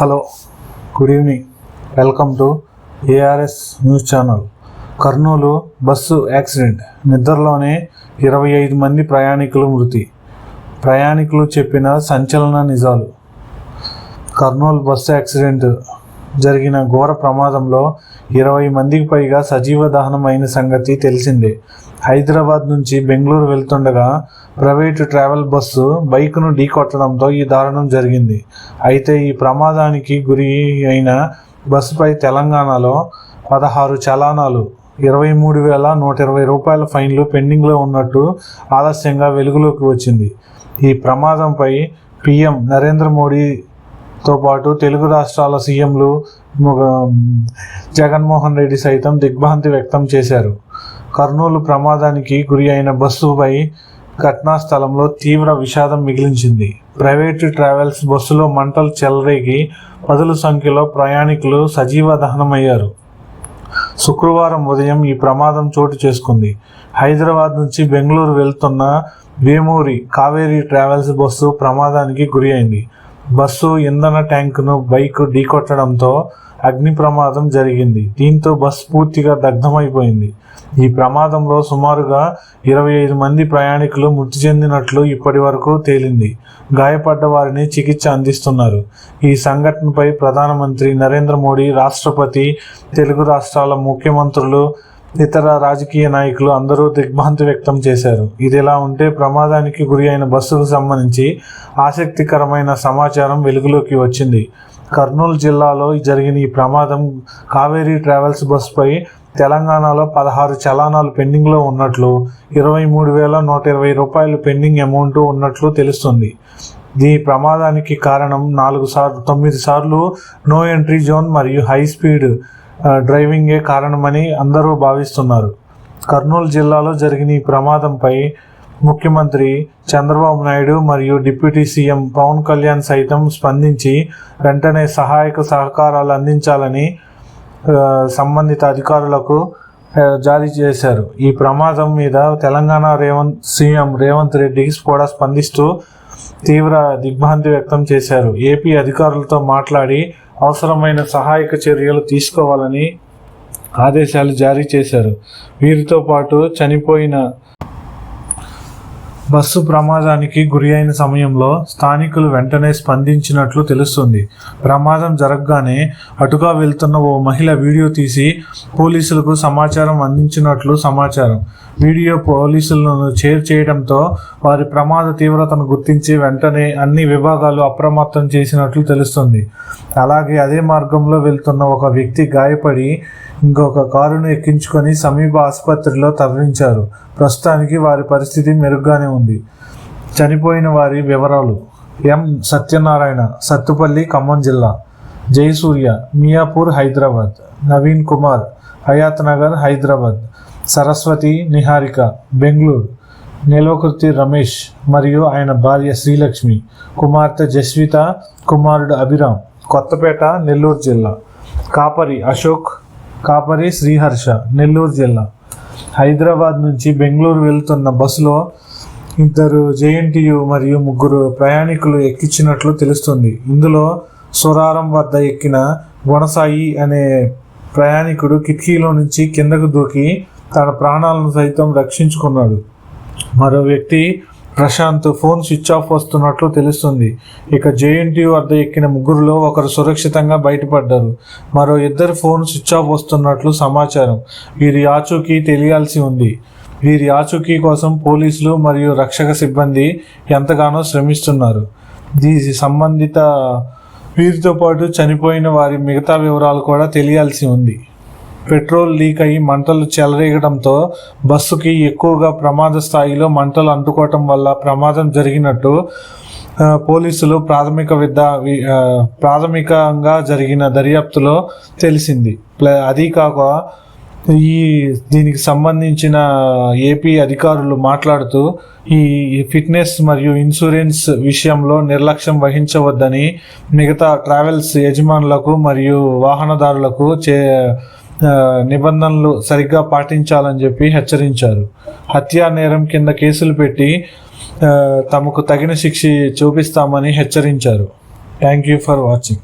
Hello good evening welcome to ARS news channel Kurnool bus accident. నిద్రలోనే ఇరవై ఐదు మంది ప్రయాణికులు మృతి. ప్రయాణికులు చెప్పిన సంచలన నిజాలు. కర్నూలు బస్సు యాక్సిడెంట్ జరిగిన ఘోర ప్రమాదంలో ఇరవై మందికి పైగా సజీవ దహనం అయిన సంగతి తెలిసిందే. హైదరాబాద్ నుంచి బెంగళూరు వెళ్తుండగా ప్రైవేటు ట్రావెల్ బస్సు బైక్ను ఢీకొట్టడంతో ఈ దారుణం జరిగింది. అయితే ఈ ప్రమాదానికి గురి అయిన బస్సుపై తెలంగాణలో పదహారు చలానాలు ఇరవై మూడు వేల నూట ఇరవై రూపాయల ఫైన్లు పెండింగ్లో ఉన్నట్టు ఆలస్యంగా వెలుగులోకి వచ్చింది. ఈ ప్రమాదంపై పిఎం నరేంద్ర మోడీ తో పాటు తెలుగు రాష్ట్రాల సీఎంలు జగన్మోహన్ రెడ్డి సైతం దిగ్భ్రాంతి వ్యక్తం చేశారు. కర్నూలు ప్రమాదానికి గురి అయిన బస్సుపై ఘటనా స్థలంలో తీవ్ర విషాదం మిగిలించింది. ప్రైవేటు ట్రావెల్స్ బస్సులో మంటలు చెలరేగి పదుల సంఖ్యలో ప్రయాణికులు సజీవ దహనమయ్యారు. శుక్రవారం ఉదయం ఈ ప్రమాదం చోటు చేసుకుంది. హైదరాబాద్ నుంచి బెంగళూరు వెళ్తున్న వేమూరి కావేరీ ట్రావెల్స్ బస్సు ప్రమాదానికి గురి అయింది. బస్సు ఇంధన ట్యాంకును బైక్ ఢీకొట్టడంతో అగ్ని ప్రమాదం జరిగింది. దీంతో బస్సు పూర్తిగా దగ్ధమైపోయింది. ఈ ప్రమాదంలో సుమారుగా ఇరవై ఐదు మంది ప్రయాణికులు మృతి చెందినట్లు ఇప్పటి వరకు తేలింది. గాయపడ్డ వారిని చికిత్స అందిస్తున్నారు. ఈ సంఘటనపై ప్రధానమంత్రి నరేంద్ర మోడీ రాష్ట్రపతి తెలుగు రాష్ట్రాల ముఖ్యమంత్రులు ఇతర రాజకీయ నాయకులు అందరూ దిగ్భ్రాంతి వ్యక్తం చేశారు. ఇదిలా ఉంటే ప్రమాదానికి గురి అయిన బస్సుకు సంబంధించి ఆసక్తికరమైన సమాచారం వెలుగులోకి వచ్చింది. కర్నూలు జిల్లాలో జరిగిన ఈ ప్రమాదం కావేరీ ట్రావెల్స్ బస్సుపై తెలంగాణలో పదహారు చలానాలు పెండింగ్లో ఉన్నట్లు ఇరవై మూడు వేల నూట ఇరవై రూపాయలు పెండింగ్ అమౌంట్ ఉన్నట్లు తెలుస్తుంది. ఈ ప్రమాదానికి కారణం నాలుగు సార్లు తొమ్మిది సార్లు నో ఎంట్రీ జోన్ మరియు హై స్పీడ్ డ్రైవింగే కారణమని అందరూ భావిస్తున్నారు. కర్నూలు జిల్లాలో జరిగిన ఈ ప్రమాదంపై ముఖ్యమంత్రి చంద్రబాబు నాయుడు మరియు డిప్యూటీ సీఎం పవన్ కళ్యాణ్ సైతం స్పందించి వెంటనే సహాయక సహకారాలు అందించాలని సంబంధిత అధికారులకు జారీ చేశారు. ఈ ప్రమాదం మీద తెలంగాణ రేవంత్ సీఎం రేవంత్ రెడ్డి కూడా స్పందిస్తూ తీవ్ర దిగ్భ్రాంతి వ్యక్తం చేశారు. ఏపీ అధికారులతో మాట్లాడి అవసరమైన సహాయక చర్యలు తీసుకోవాలని ఆదేశాలు జారీ చేశారు. వీరితో పాటు చనిపోయిన బస్సు ప్రమాదానికి గురి అయిన సమయంలో స్థానికులు వెంటనే స్పందించినట్లు తెలుస్తుంది. ప్రమాదం జరగగానే అటుగా వెళ్తున్న ఓ మహిళ వీడియో తీసి పోలీసులకు సమాచారం అందించినట్లు సమాచారం. వీడియో పోలీసులను చేర్ చేయడంతో వారి ప్రమాద తీవ్రతను గుర్తించి వెంటనే అన్ని విభాగాలు అప్రమత్తం చేసినట్లు తెలుస్తుంది. అలాగే అదే మార్గంలో వెళ్తున్న ఒక వ్యక్తి గాయపడి ఇంకొక కారును ఎక్కించుకొని సమీప ఆసుపత్రిలో తరలించారు. ప్రస్తుతానికి వారి పరిస్థితి మెరుగ్గానే ఉంది. చనిపోయిన వారి వివరాలు. ఎం. సత్యనారాయణ సత్తుపల్లి ఖమ్మం జిల్లా. జయసూర్య మియాపూర్ హైదరాబాద్. నవీన్ కుమార్ హయాత్ నగర్ హైదరాబాద్. సరస్వతి నిహారిక బెంగళూరు. నిలోకృతి రమేష్ మరియు ఆయన భార్య శ్రీలక్ష్మి. కుమార్తె జస్విత కుమారుడు అభిరామ్. కొత్తపేట నెల్లూరు జిల్లా. కాపరి అశోక్ కాపరి శ్రీహర్ష నెల్లూరు జిల్లా. హైదరాబాద్ నుంచి బెంగళూరు వెళ్తున్న బస్సులో ఇద్దరు జేఎన్టీయు మరియు ముగ్గురు ప్రయాణికులు ఎక్కించినట్లు తెలుస్తుంది. ఇందులో సురారం వద్ద ఎక్కిన గుణసాయి అనే ప్రయాణికుడు కిటికీలో నుంచి కిందకు దూకి తన ప్రాణాలను సైతం రక్షించుకున్నాడు. మరో వ్యక్తి ప్రశాంత్ ఫోన్ స్విచ్ ఆఫ్ వస్తున్నట్లు తెలుస్తుంది. ఇక జేఎన్టీయు వద్ద ఎక్కిన ముగ్గురులో ఒకరు సురక్షితంగా బయటపడ్డారు. మరో ఇద్దరు ఫోన్ స్విచ్ ఆఫ్ వస్తున్నట్లు సమాచారం. వీరి ఆచూకీ తెలియాల్సి ఉంది. వీరి ఆచూకీ కోసం పోలీసులు మరియు రక్షక సిబ్బంది ఎంతగానో శ్రమిస్తున్నారు. దీని సంబంధిత వీరితో పాటు చనిపోయిన వారి మిగతా వివరాలు కూడా తెలియాల్సి ఉంది. పెట్రోల్ లీక్ అయి మంటలు చెలరేగడంతో బస్సుకి ఎక్కువగా ప్రమాద స్థాయిలో మంటలు అంటుకోవటం వల్ల ప్రమాదం జరిగినట్టు పోలీసులు ప్రాథమిక విద్య ప్రాథమికంగా జరిగిన దర్యాప్తులో తెలిసింది. ప్ల- అది కాక ఈ దీనికి సంబంధించిన ఏపీ అధికారులు మాట్లాడుతూ ఈ ఫిట్నెస్ మరియు ఇన్సూరెన్స్ విషయంలో నిర్లక్ష్యం వహించవద్దని మిగతా ట్రావెల్స్ యజమానులకు మరియు వాహనదారులకు చే నిబంధనలు సరిగ్గా పాటించాలని చెప్పి హెచ్చరించారు. హత్యా నేరం కింద కేసులు పెట్టి తమకు తగిన శిక్ష చూపిస్తామని హెచ్చరించారు. Thank you for watching